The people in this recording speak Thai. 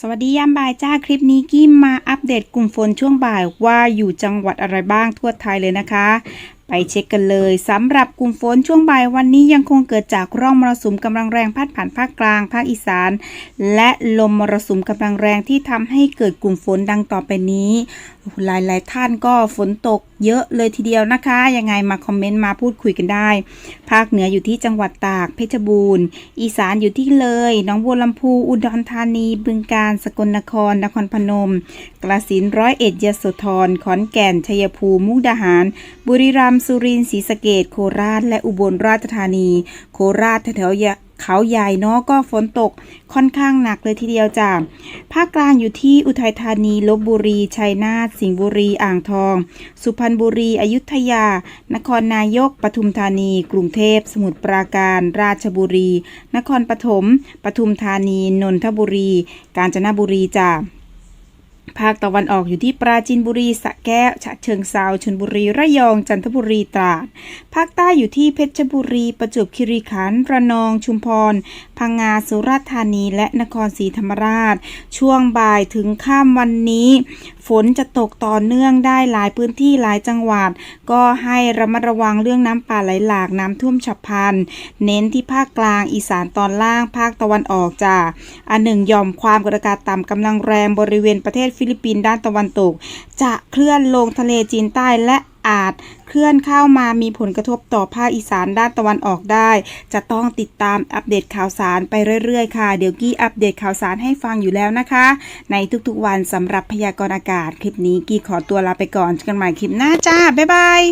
สวัสดียามบ่ายจ้าคลิปนี้กี้มาอัปเดตกลุ่มฝนช่วงบ่ายว่าอยู่จังหวัดอะไรบ้างทั่วไทยเลยนะคะ ไปเช็คกันเลยสำหรับกลุ่มฝนช่วงบ่ายวันนี้ยังคงเกิดจากร่องมรสุมกำลังแรงพัดผ่านภาคกลางภาคอีสาน และลมมรสุมกำลังแรงที่ทำให้เกิดกลุ่มฝนดังต่อไปนี้ หลายๆท่านก็ฝนตก เยอะเลยทีเดียวนะคะ ยังไงมาคอมเมนต์มาพูดคุยกันได้ ภาคเหนืออยู่ที่จังหวัดตาก เพชรบูรณ์ อีสานอยู่ที่เลยหน้องบัวลำพู อุดรธานี บึงกาฬ สกลนคร นครพนม กระสินร้อยเอ็ดยโสธร ขอนแก่น ชัยภูมิ มุกดาหาร บุรีรัมย์ สุรินทร์ ศรีสะเกษโคราช และอุบลราชธานี โคราชแถวๆยะ เขาใหญ่เนาะก็ฝนตกค่อนข้างหนักเลยทีเดียวจ้ะภาคกลางอยู่ที่อุทัยธานีลบบุรี ชัยนาทสิงห์บุรี อ่างทอง สุพรรณบุรี อยุธยา นครนายก ปทุมธานี กรุงเทพ สมุทรปราการ ราชบุรี นครปฐม ปทุมธานี นนทบุรี กาญจนบุรีจ้ะ ภาคตะวันออกอยู่ที่ปราจีนบุรีสะแก้ว ฉะเชิงเซาชลบุรีระยองจันทบุรีตราด ภาคใต้อยู่ที่เพชรบุรี ประจวบคีรีขันธ์ระนอง ชุมพร พังงาสุราษฎร์ธานี และนครศรีธรรมราช ช่วงบ่ายถึงค่ำวันนี้ ฝนจะตกต่อเนื่องได้หลายพื้นที่หลายจังหวัด ก็ให้ระมัดระวังเรื่องน้ำป่าไหลหลากน้ำท่วมฉับพลัน เน้นที่ภาคกลางอีสานตอนล่างภาคตะวันออกจ้าอันหนึ่งย่อมความกดอากาศต่ำกำลังแรงบริเวณประเทศฟิลิปปินส์ด้านตะวันตก จะเคลื่อนลงทะเลจีนใต้และอาจเคลื่อนเข้ามามีผลกระทบต่อภาคอีสานด้านตะวันออกได้ จะต้องติดตามอัปเดตข่าวสารไปเรื่อยๆ ค่ะ เดี๋ยวกี้อัปเดตข่าวสารให้ฟังอยู่แล้วนะคะ ในทุกๆวันสำหรับพยากรณ์อากาศ คลิปนี้กี้ขอตัวลาไปก่อนเจอกันใหม่คลิปหน้าจ้า บ๊ายบาย